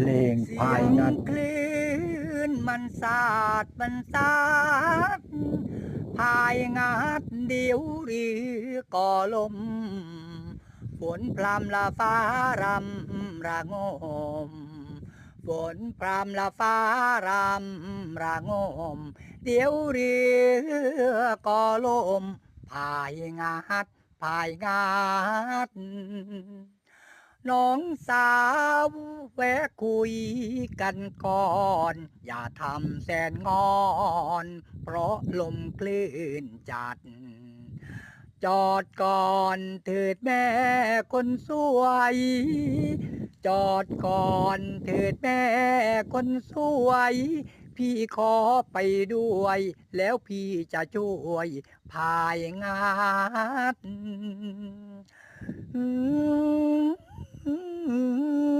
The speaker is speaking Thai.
เพลงพายงัดเสีงคลื่นมันสาดมันสาดพายงัดเดียวหรือก่อลม ฝนพรำละฟ้ารำระงม ฝนพรำละฟ้ารำระงม เดียวเรือก่อลมพายงัดพายงัด น้องสาวแวะคุยกันก่อน อย่าทำแสนงอน เพราะลมคลื่นจัด จอดก่อนเถิดแม่คนสวย จอดก่อนเถิดแม่คนสวย พี่ขอไปด้วย แล้วพี่จะช่วยพายงาน